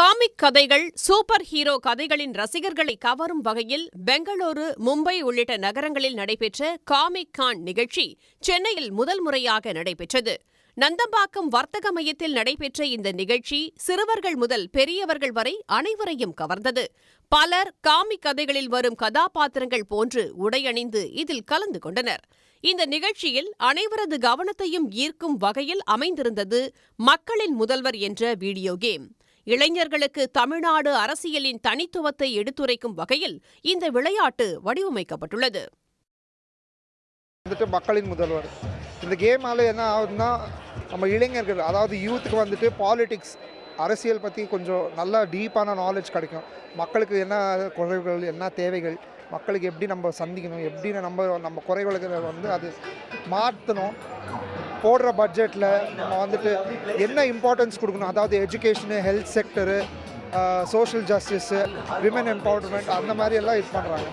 Comic கதைகள் super hero கதைகளின் ரசிகர்களை கவரும் வகையில் பெங்களூரு மும்பை உள்ளிட்ட நகரங்களில் நடைபெற்ற காமிக் கான் நிகழ்ச்சி சென்னையில் முதல் முறையாக நடைபெற்றது. நந்தம்பாக்கம் வர்த்தக மையத்தில் நடைபெற்ற இந்த நிகழ்ச்சி சிறுவர்கள் முதல் பெரியவர்கள் வரை அனைவரையும் கவர்ந்தது. பலர் காமிக் கதைகளில் வரும் கதாபாத்திரங்கள் போன்று உடையணிந்து இதில் கலந்து கொண்டனர். இந்த நிகழ்ச்சியில் அனைவரது கவனத்தையும் ஈர்க்கும் வகையில் அமைந்திருந்தது மக்களின் முதல்வர் என்ற வீடியோ கேம். இளைஞர்களுக்கு தமிழ்நாடு அரசியலின் தனித்துவத்தை எடுத்துரைக்கும் வகையில் இந்த விளையாட்டு வடிவமைக்கப்பட்டுள்ளது. வந்துட்டு மக்களின் முதல்வர். இந்த கேமால் என்ன ஆகுதுன்னா நம்ம இளைஞர்கள் அதாவது யூத்துக்கு வந்துட்டு பாலிடிக்ஸ் அரசியல் பற்றி கொஞ்சம் நல்லா டீப்பான நாலேஜ் கிடைக்கும். மக்களுக்கு என்ன குறைகள் என்ன தேவைகள் மக்களுக்கு எப்படி நம்ம சந்திக்கணும் எப்படி நம்ம நம்ம குறைகளுக்கு வந்து அது மாற்றணும். போடுற பட்ஜெட்டில் நம்ம வந்துட்டு என்ன இம்பார்ட்டன்ஸ் கொடுக்கணும்? அதாவது education health sector social justice women empowerment அந்த மாதிரி எல்லாம் இது பண்ணுறாங்க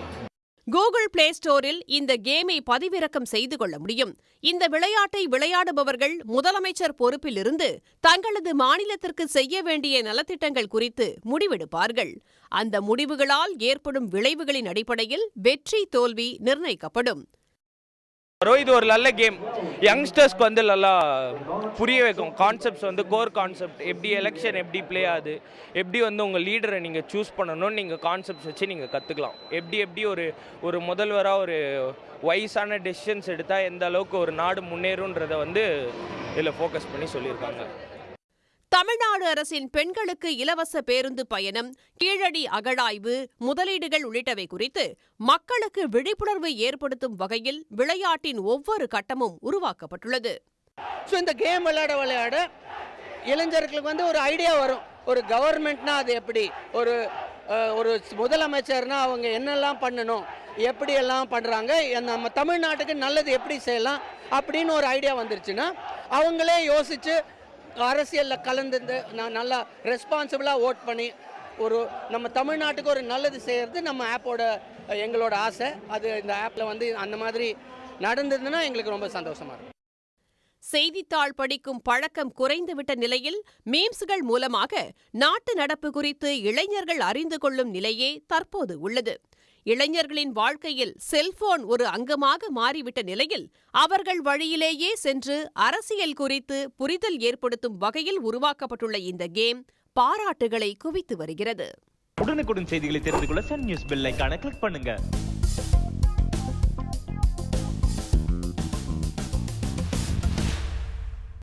கூகுள் பிளே ஸ்டோரில் இந்த கேமை பதிவிறக்கம் செய்து கொள்ள முடியும். இந்த விளையாட்டை விளையாடுபவர்கள் முதலமைச்சர் பொறுப்பிலிருந்து தங்களது மாநிலத்திற்கு செய்ய வேண்டிய நலத்திட்டங்கள் குறித்து முடிவெடுப்பார்கள். அந்த முடிவுகளால் ஏற்படும் விளைவுகளின் அடிப்படையில் வெற்றி தோல்வி நிர்ணயிக்கப்படும். வரும். இது ஒரு நல்ல கேம் யங்ஸ்டர்ஸ்க்கு வந்து நல்லா புரிய வைக்கும். கான்செப்ட்ஸ் வந்து கோர் கான்செப்ட் எப்படி எலெக்ஷன் எப்படி ப்ளே ஆகுது? எப்படி வந்து உங்கள் லீடரை நீங்கள் சூஸ் பண்ணணும்னு நீங்கள் கான்செப்ட்ஸ் வச்சு நீங்கள் கற்றுக்கலாம் எப்படி எப்படி ஒரு ஒரு முதல்வராக ஒரு வயசான டெசிஷன்ஸ் எடுத்தால் எந்த அளவுக்கு ஒரு நாடு முன்னேறுன்றதை வந்து இதில் ஃபோக்கஸ் பண்ணி சொல்லியிருக்காங்க. தமிழ்நாடு அரசின் பெண்களுக்கு இலவச பேருந்து பயணம் கீழடி அகழாய்வு முதலீடுகள் உள்ளிட்டவை குறித்து மக்களுக்கு விழிப்புணர்வு ஏற்படுத்தும் வகையில் விளையாட்டின் ஒவ்வொரு கட்டமும் உருவாக்கப்பட்டுள்ளது. ஸோ இந்த கேம் விளையாட விளையாட இளைஞர்களுக்கு வந்து ஒரு ஐடியா வரும். ஒரு கவர்மெண்ட்னா அது எப்படி? ஒரு ஒரு முதலமைச்சர்னா அவங்க என்னெல்லாம் பண்ணணும்? எப்படியெல்லாம் பண்ணுறாங்க நம்ம தமிழ்நாட்டுக்கு நல்லது எப்படி செய்யலாம்? அப்படின்னு ஒரு ஐடியா வந்துருச்சுன்னா அவங்களே யோசித்து அரசியலில் கலந்து நான் நல்லா ரெஸ்பான்சிபிளாக ஓட் பண்ணி ஒரு நம்ம தமிழ்நாட்டுக்கு ஒரு நல்லது செய்கிறது நம்ம ஆப்போட எங்களோட ஆசை. அது இந்த ஆப்பில் வந்து அந்த மாதிரி நடந்ததுன்னா எங்களுக்கு ரொம்ப சந்தோஷமாக இருக்கும் செய்தித்தாள் படிக்கும் பழக்கம் குறைந்துவிட்ட நிலையில் மீம்ஸ்கள் மூலமாக நாட்டு நடப்பு குறித்து இளைஞர்கள் அறிந்து கொள்ளும் நிலையே தற்போது உள்ளது. இளைஞர்களின் வாழ்க்கையில் செல்போன் ஒரு அங்கமாக மாறிவிட்ட நிலையில் அவர்கள் வழியிலேயே சென்று அரசியல் குறித்து புரிதல் ஏற்படுத்தும் வகையில் உருவாக்கப்பட்டுள்ள இந்த கேம் பாராட்டுகளை குவித்து வருகிறது. உடனுக்குடன் செய்திகளை தெரிந்து கொள்ள சன் நியூஸ் பெல் கிளிக் பண்ணுங்க.